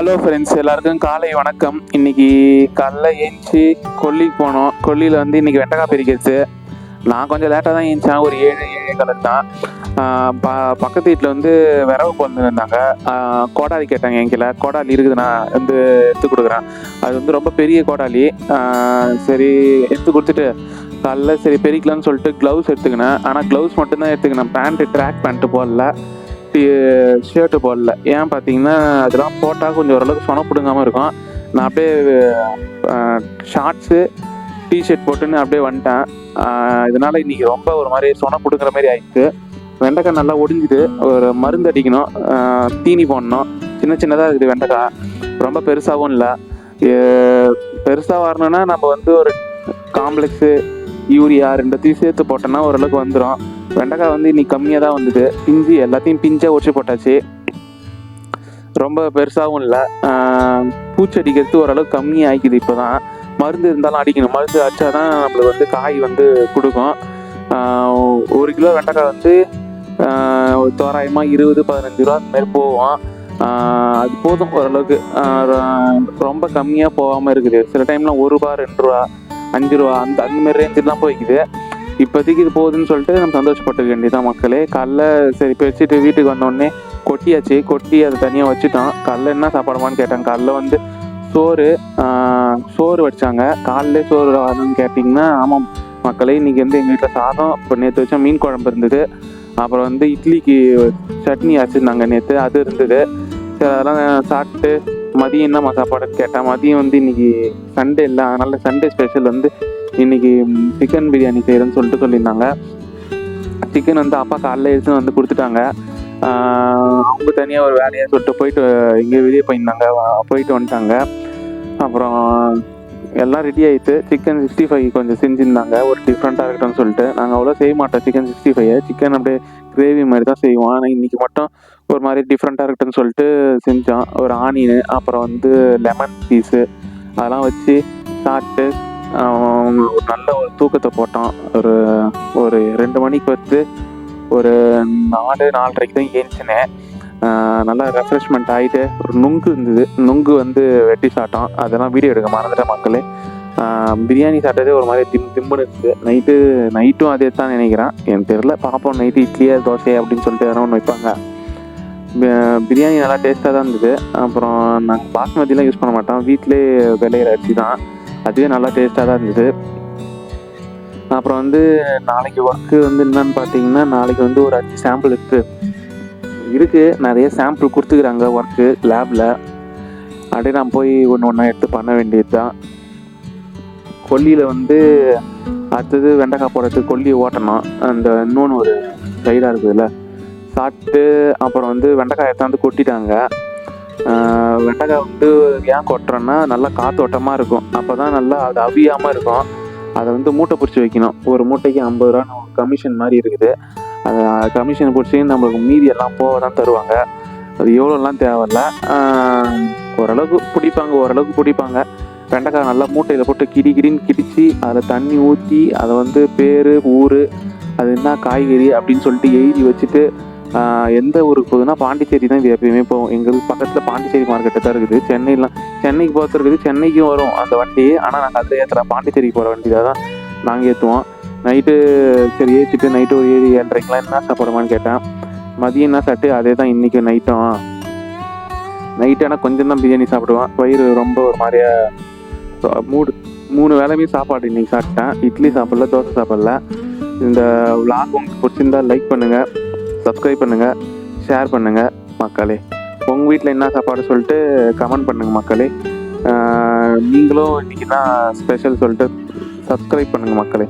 Hello friends எல்லாருக்கும் காலை வணக்கம். இன்னைக்கு காலைல ஏஞ்சி கொல்லிக்கு போனோம். கொல்லியில் வந்து இன்னைக்கு வெண்டைக்காய் பிரிக்கிறது நான் கொஞ்சம் லேட்டாக தான் ஏஞ்சேன். ஒரு ஏழு ஏழு கலர் தான். ப பக்கத்து வீட்டில் வந்து விரவு கொண்டு இருந்தாங்க. கோடாலி கேட்டாங்க என்கிட்ட. கோடாலி இருக்குது நான் வந்து எடுத்து கொடுக்குறேன். அது வந்து ரொம்ப பெரிய கோடாலி சரி எடுத்து கொடுத்துட்டு காலைல சரி பெரிக்கலாம்னு சொல்லிட்டு க்ளவுஸ் எடுத்துக்கினேன். ஆனால் க்ளவுஸ் மட்டும்தான் எடுத்துக்கினேன். பேண்ட்டு ட்ராக் பேண்ட்டு போடல. ஷர்ட்டு போடல. ஏன் பார்த்தீங்கன்னா அதெல்லாம் போட்டால் கொஞ்சம் ஓரளவுக்கு சொன பிடுங்காமல் இருக்கும். நான் அப்படியே ஷார்ட்ஸு டிஷர்ட் போட்டுன்னு அப்படியே வந்துட்டேன். இதனால் இதனால ரொம்ப ஒரு மாதிரி சொன பிடுங்குற மாதிரி ஆயிடுச்சு. வெண்டைக்காய் நல்லா ஒடிஞ்சுது. ஒரு மருந்து அடிக்கணும். தீனி போடணும். சின்ன சின்னதாக இருக்குது வெண்டைக்காய். ரொம்ப பெருசாகவும் இல்லை. பெருசாக வரணும்னா நம்ம வந்து ஒரு காம்ப்ளெக்ஸு யூரியா ரெண்டுத்தையும் சேர்த்து போட்டோன்னா ஓரளவுக்கு வந்துடும் வெண்டைக்காய் வந்து இன்னைக்கு கம்மியாக தான் வந்தது. பிஞ்சு எல்லாத்தையும் பிஞ்சாக ஒடிச்சு போட்டாச்சு. ரொம்ப பெருசாகவும் இல்லை. பூச்செடிக்கிறது ஓரளவுக்கு கம்மி ஆகிக்குது இப்போ தான் மருந்து இருந்தாலும் அடிக்கணும். மருந்து அடித்தா தான் நம்மளுக்கு வந்து காய் வந்து கொடுக்கும். ஒரு கிலோ வெண்டைக்காய் வந்து தோராயமாக இருபது பதினஞ்சு ரூபா அந்த மாதிரி போகும். அது போதும் ஓரளவுக்கு. ரொம்ப கம்மியாக போகாமல் இருக்குது. சில டைம்லாம் ஒரு ரூபா ரெண்டு ரூபா. அஞ்சு ரூபா அந்த அந்த மாதிரி ரேஞ்சில் தான் போய்க்குது. இப்போதைக்கு இது போகுதுன்னு சொல்லிட்டு நம்ம சந்தோஷப்பட்டுக்க வேண்டியதான் மக்களே. காலைல சரி வச்சுட்டு வீட்டுக்கு வந்தோடனே கொட்டியாச்சு. கொட்டி அதை தனியாக வச்சுட்டோம். காலைல என்ன சாப்பாடுமான்னு கேட்டாங்க. காலைல வந்து சோறு சோறு வச்சாங்க காலைல சோறு வரணும்னு கேட்டிங்கன்னா ஆமாம் மக்களே இன்னைக்கு வந்து எங்கள் வீட்டில் சாதம் இப்போ நேற்று வச்சோம் மீன் குழம்பு இருந்தது. அப்புறம் வந்து இட்லிக்கு சட்னி அரைச்சிருந்தாங்க நேற்று அது இருந்தது. சரி அதெல்லாம் சாப்பிட்டு மதியம் என்னம்மா சாப்பாடுன்னு கேட்டேன் மதியம் வந்து இன்னைக்கு சண்டே இல்லை. அதனால சண்டே ஸ்பெஷல் வந்து இன்னைக்கு சிக்கன் பிரியாணி செய்கிறேன்னு சொல்லிட்டு சொல்லியிருந்தாங்க. சிக்கன் வந்து அப்பா காலைல எடுத்து வந்து கொடுத்துட்டாங்க. அவங்க தனியாக ஒரு வேலையாக சொல்லிட்டு போயிட்டு இங்கே வெளியே போயிருந்தாங்க. போயிட்டு வந்துட்டாங்க. அப்புறம் எல்லாம் ரெடி ஆகிட்டு சிக்கன் சிக்ஸ்டி ஃபைவ் கொஞ்சம் செஞ்சுருந்தாங்க. ஒரு டிஃப்ரெண்ட்டாக இருக்கட்டும்னு சொல்லிட்டு. நாங்கள் அவ்வளோ செய்ய மாட்டோம் சிக்கன் சிக்ஸ்டி ஃபைவ் சிக்கன் அப்படியே கிரேவி மாதிரி தான் செய்வோம். ஆனால் இன்னைக்கு மட்டும் ஒரு மாதிரி டிஃப்ரெண்ட்டாக இருக்கட்டும்னு சொல்லிட்டு செஞ்சோம். ஒரு ஆனியன் அப்புறம் வந்து லெமன் பீஸு அதெல்லாம் வச்சு சாப்பிட்டு ஒரு நல்ல ஒரு தூக்கத்தை போட்டோம். ஒரு ஒரு ரெண்டு மணிக்கு வந்து ஒரு நாலு நாலரைக்கு தான் ஏஞ்சினேன் நல்லா ரெஃப்ரெஷ்மெண்ட் ஆகிட்டு ஒரு நுங்கு இருந்தது. நுங்கு வந்து வெட்டி சாப்பிட்டோம். அதெல்லாம் வீடியோ எடுக்க மறந்துட்டேன் மக்களே. பிரியாணி சாப்பிட்டதே ஒரு மாதிரி திம் திம்முன்னு இருக்குது நைட்டு நைட்டும் அதே தான் நினைக்கிறேன். எனக்கு தெரியல. பார்ப்போம் நைட்டு இட்லியா தோசை அப்படின்னு சொல்லிட்டு எதனா ஒன்று வைப்பாங்க. பிரியாணி நல்லா டேஸ்ட்டாக தான் இருந்தது. அப்புறம் நாங்கள் பாஸ்மதிலாம் யூஸ் பண்ண மாட்டோம். வீட்டிலே விளையிற அரிசி தான். அதுவே நல்லா டேஸ்ட்டாக தான் இருந்தது. அப்புறம் வந்து நாளைக்கு ஒர்க்கு வந்து என்னன்னு பார்த்தீங்கன்னா நாளைக்கு வந்து ஒரு அஞ்சு சாம்பிள் இருக்குது இருக்குது நிறைய சாம்பிள் கொடுத்துக்கிறாங்க ஒர்க்கு லேபில் அப்படியே நான் போய் ஒன்று ஒன்றா எடுத்து பண்ண வேண்டியது தான் கொல்லியில் வந்து அடுத்தது வெண்டைக்காய் போடுறதுக்கு கொல்லியை ஓட்டணும். அந்த இன்னொன்று ஒரு சைடாக இருக்குதுல்ல. சாப்பிட்டு அப்புறம் வந்து வெண்டைக்காய் எடுத்தாந்து கொட்டிட்டாங்க. வெண்டைக்காய் வந்து ஏன் கொட்டுறோன்னா நல்லா காத்தோட்டமாக இருக்கும். அப்போ தான் நல்லா அது அவியாமல் இருக்கும். அதை வந்து மூட்டை பிடிச்சி வைக்கணும். ஒரு மூட்டைக்கு ஐம்பது ரூபான்னு கமிஷன் மாதிரி இருக்குது. அதை கமிஷன் பிடிச்சி நம்மளுக்கு மீதி எல்லாம் போக தான் தருவாங்க. அது எவ்வளோலாம் தேவையில்ல. ஓரளவுக்கு பிடிப்பாங்க ஓரளவுக்கு பிடிப்பாங்க. வெண்டைக்காய் நல்லா மூட்டையில் போட்டு கிடி கிடின்னு கிடிச்சு அதில் தண்ணி ஊற்றி அதை வந்து பேர் ஊர் அது என்ன காய்கறி அப்படின்னு சொல்லிட்டு எழுதி வச்சுட்டு எந்த ஊருக்கு போகுதுன்னா பாண்டிச்சேரி தான் இது எப்பயுமே போகும் எங்களுக்கு பக்கத்தில் பாண்டிச்சேரி மார்க்கெட்டு தான் இருக்குது. சென்னைலாம் சென்னைக்கு போகிறது இருக்குது சென்னைக்கும் வரும் அந்த வண்டி. ஆனால் நாங்கள் அதில் ஏற்றுறோம் பாண்டிச்சேரிக்கு போகிற வண்டி தான் நாங்கள் ஏற்றுவோம் நைட்டு சரி ஏற்றிட்டு நைட்டு ஒரு ஏழு ஏழரைக்கெலாம் என்ன சாப்பிடுமான்னு கேட்டேன். மதியம் என்ன சாப்பிட்டு அதே தான் இன்றைக்கி நைட்டும் நைட்டு ஆனால் கொஞ்சம் தான் பிரியாணி சாப்பிடுவேன். வயிறு ரொம்ப ஒரு மாதிரியா மூடு மூணு வேலையுமே சாப்பாடு இன்றைக்கி சாப்பிட்டேன். இட்லி சாப்பிடல தோசை சாப்பிடல. இந்த விளாக் உங்களுக்கு பிடிச்சிருந்தா லைக் பண்ணுங்கள் சப்ஸ்கிரைப் பண்ணுங்கள் ஷேர் பண்ணுங்கள் மக்களே. உங்கள் வீட்டில் என்ன சாப்பாடு சொல்லிட்டு கமெண்ட் பண்ணுங்கள் மக்களே. நீங்களும் இன்றைக்கி தான் ஸ்பெஷல் சொல்லிட்டு சப்ஸ்கிரைப் பண்ணுங்கள் மக்களே.